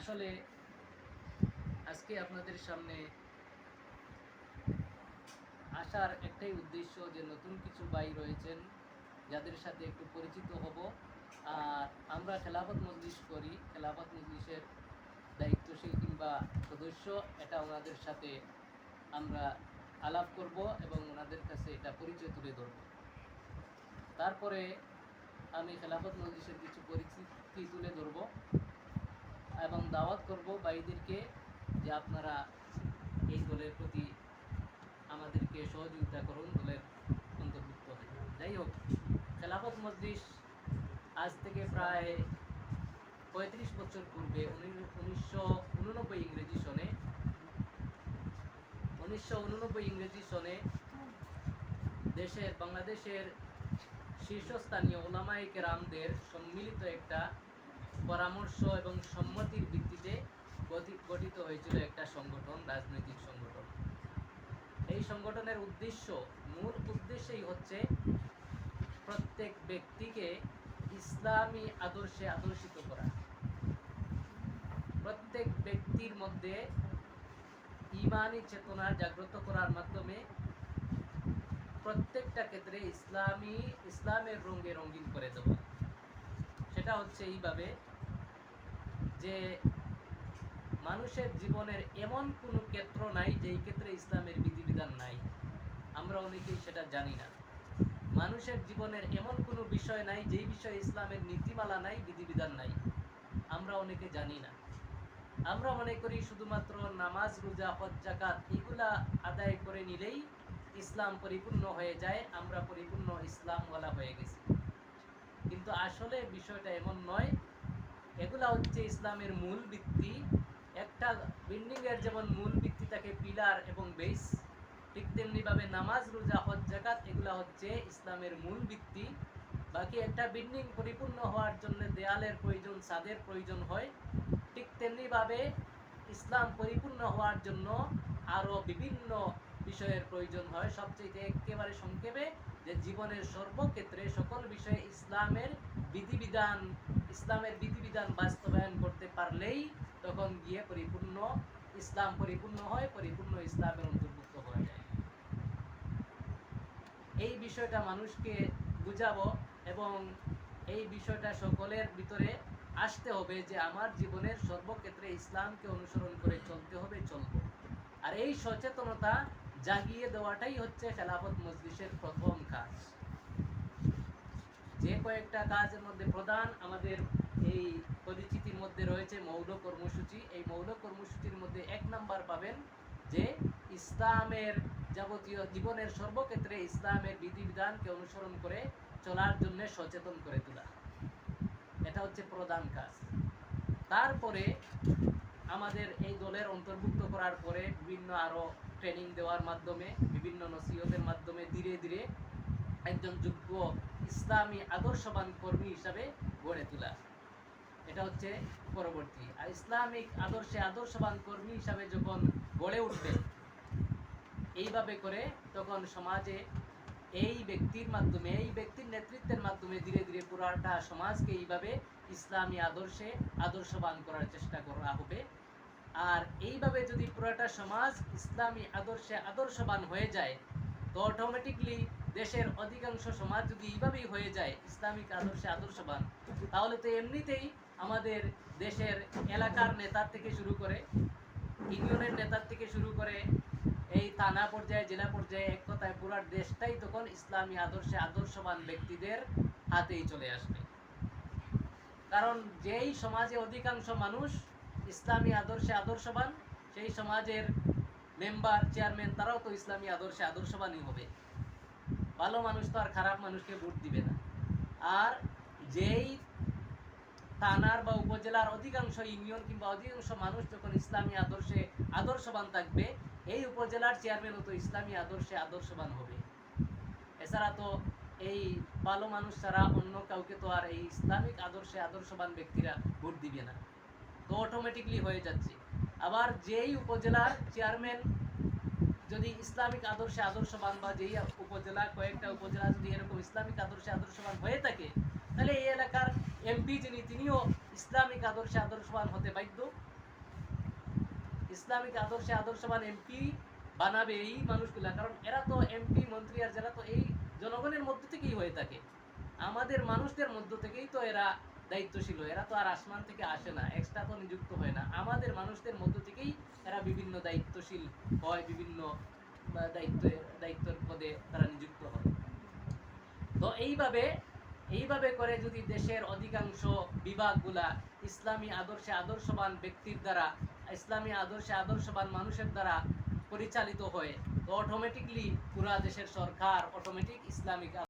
আসলে আজকে আপনাদের সামনে আসার একটাই উদ্দেশ্য যে নতুন কিছু ভাই রয়েছেন, যাদের সাথে একটু পরিচিত হব। আর আমরা খেলাফত মজলিস করি। খেলাফত মজলিসের দায়িত্বশীল কিংবা সদস্য, এটা ওনাদের সাথে আমরা আলাপ করব এবং ওনাদের কাছে এটা পরিচয় তুলে ধরব। তারপরে আমি খেলাফত মজলিসের কিছু পরিচিতি তুলে ধরব। এবং দাওয়াত করব ভাইদেরকে যে আপনারা এই দলের প্রতি আমাদেরকে সহযোগিতা করুন দলের অন্তর্ভুক্ত হয়ে। যাই হোক, খেলাফত মজলিস আজ থেকে প্রায় পঁয়ত্রিশ বছর পূর্বে উনিশশো উননব্বই ইংরেজি সনে, উনিশশো উননব্বই ইংরেজি সনে দেশের, বাংলাদেশের শীর্ষস্থানীয় ওলামাই কেরামদের সম্মিলিত একটা পরামর্শ এবং সম্মতির ভিত্তিতে গঠিত হয়েছিল একটা সংগঠন, রাজনৈতিক সংগঠন। এই সংগঠনের উদ্দেশ্য, মূল উদ্দেশ্যই হচ্ছে প্রত্যেক ব্যক্তিকে ইসলামী আদর্শে আদর্শিত করা। প্রত্যেক ব্যক্তির মধ্যে ইমানি চেতনা জাগ্রত করার মাধ্যমে প্রত্যেকটা ক্ষেত্রে ইসলামী ইসলামের রঙে রঙিন করে দেওয়া। সেটা হচ্ছে এইভাবে যে মানুষের জীবনের এমন কোনো ক্ষেত্র নাই যেই ক্ষেত্রে ইসলামের বিধিবিধান নাই। আমরা অনেকেই সেটা জানি না। মানুষের জীবনের এমন কোনো বিষয় নাই যেই বিষয়ে ইসলামের নীতিমালা নাই, বিধিবিধান নাই। আমরা অনেকে জানি না। আমরা মনে করি শুধুমাত্র নামাজ, রোজা, হজ জাকাত এগুলা আদায় করে নিলেই ইসলাম পরিপূর্ণ হয়ে যায়, আমরা পরিপূর্ণ ইসলামওয়ালা হয়ে গেছি। কিন্তু আসলে বিষয়টা এমন নয় এগুলা হচ্ছে ইসলামের মূল ভিত্তি। একটা বিল্ডিং এর যেমন মূল ভিত্তি থাকে পিলার এবং বেস ঠিক তেমনিভাবে নামাজ, রোজা, হজ জাকাত এগুলা হচ্ছে ইসলামের মূল ভিত্তি। বাকি একটা বিল্ডিং পরিপূর্ণ হওয়ার জন্য দেয়ালের প্রয়োজন, ছাদের প্রয়োজন হয়। ঠিক তেমনিভাবে ইসলাম পরিপূর্ণ হওয়ার জন্য আরও বিভিন্ন বিষয়ের প্রয়োজন হয়। সবচেয়ে একেবারে সংক্ষেপে যে জীবনের সর্বক্ষেত্রে সকল বিষয়ে ইসলামের বিধিবিধান ইসলামের বিধিবিধান বাস্তবায়ন করতে পারলেই তখন গিয়ে পরিপূর্ণ ইসলাম পরিপূর্ণ হয়, পরিপূর্ণ ইসলামের অন্তর্ভুক্ত হয়ে যায়। এই বিষয়টা মানুষকে বুঝাবো এবং এই বিষয়টা সকলের ভিতরে আসতে হবে যে আমার জীবনের সর্বক্ষেত্রে ইসলামকে অনুসরণ করে চলতে হবে, চলবো। আর এই সচেতনতা জাগিয়ে দেওয়াটাই হচ্ছে খেলাফত মজলিসের প্রথম কাজ। যে কয়েকটা কাজের মধ্যে প্রধান আমাদের এই পরিচিতির মধ্যে রয়েছে মৌল কর্মসূচি। এই মৌল কর্মসূচির মধ্যে এক নাম্বার পাবেন যে ইসলামের যাবতীয় জীবনের সর্বক্ষেত্রে ইসলামের বিধিবিধানকে অনুসরণ করে চলার জন্য সচেতন করে তোলা। এটা হচ্ছে প্রধান কাজ। তারপরে আমাদের এই দলের অন্তর্ভুক্ত করার পরে বিভিন্ন আরও ট্রেনিং দেওয়ার মাধ্যমে, বিভিন্ন নসিহতের মাধ্যমে ধীরে ধীরে একজন যোগ্য ইসলামী আদর্শবান কর্মী হিসাবে গড়ে তোলা। এটা হচ্ছে পরবর্তী। আর ইসলামিক আদর্শে আদর্শবান কর্মী হিসাবে যখন গড়ে উঠবে, এইভাবে করে তখন সমাজে এই ব্যক্তির মাধ্যমে, এই ব্যক্তির নেতৃত্বের মাধ্যমে ধীরে ধীরে পুরাটা সমাজকে এইভাবে ইসলামী আদর্শে আদর্শবান করার চেষ্টা করা হবে। আর এইভাবে যদি পুরাটা সমাজ ইসলামী আদর্শে আদর্শবান হয়ে যায়, তো অটোমেটিকলি দেশের অধিকাংশ সমাজ যদি এইভাবেই হয়ে যায়, ইসলামিক আদর্শে আদর্শবান, তাহলে তো এমনিতেই আমাদের দেশের এলাকার নেতার থেকে শুরু করে, ইউনিয়নের নেতার থেকে শুরু করে, এই থানা পর্যায়ে, জেলা পর্যায়ে এক কথায় পুরা দেশটাই তখন ইসলামী আদর্শে আদর্শবান ব্যক্তিদের হাতেই চলে আসবে। কারণ যেই সমাজে অধিকাংশ মানুষ ইসলামী আদর্শে আদর্শবান, সেই সমাজের মেম্বার, চেয়ারম্যান, তারাও তো ইসলামী আদর্শে আদর্শবানই হবে। ভালো মানুষ তো আর খারাপ মানুষকে ভোট দিবে না। আর যেই থানার বা উপজেলার অধিকাংশ ইউনিয়ন কিংবা অধিকাংশ মানুষ যখন ইসলামী আদর্শে আদর্শবান থাকবে, এই উপজেলার চেয়ারম্যানও তো ইসলামী আদর্শে আদর্শবান হবে। এছাড়া তো এই ভালো মানুষ ছাড়া অন্য কাউকে তো আর এই ইসলামিক আদর্শে আদর্শবান ব্যক্তিরা ভোট দিবে না। তো অটোমেটিকলি হয়ে যাচ্ছে। আবার যেই উপজেলার চেয়ারম্যান যদি ইসলামিক আদর্শে আদর্শবান বা যেই উপজেলা, কয়েকটা উপজেলা যদি এরকম ইসলামিক আদর্শে আদর্শবান হয়ে থাকে, তাহলে এই এলাকার এমপি যিনি, তিনিও ইসলামিক আদর্শে আদর্শবান হতে বাধ্য। ইসলামিক আদর্শে আদর্শবান এমপি বানাবে এই মানুষগুলা, কারণ এরা তো এমপি মন্ত্রী আর যারা তো এই জনগণের মধ্য থেকেই হয়ে থাকে। আমাদের মানুষদের মধ্য থেকেই তো এরা দায়িত্বশীল হয়। এরা তো আর আসমান থেকে আসে না এক্সট্রা তো নিযুক্ত হয় না আমাদের মানুষদের মধ্য থেকেই এরা বিভিন্ন দায়িত্বশীল হয়, বিভিন্ন দায়িত্ব, দায়িত্বের পদে তারা নিযুক্ত হয় তো এইভাবে এইভাবে করে যদি দেশের অধিকাংশ বিভাগগুলা ইসলামী আদর্শে আদর্শবান ব্যক্তির দ্বারা, ইসলামী আদর্শে আদর্শবান মানুষের দ্বারা পরিচালিত হয়, তো অটোমেটিকলি পুরা দেশের সরকার অটোমেটিক ইসলামিক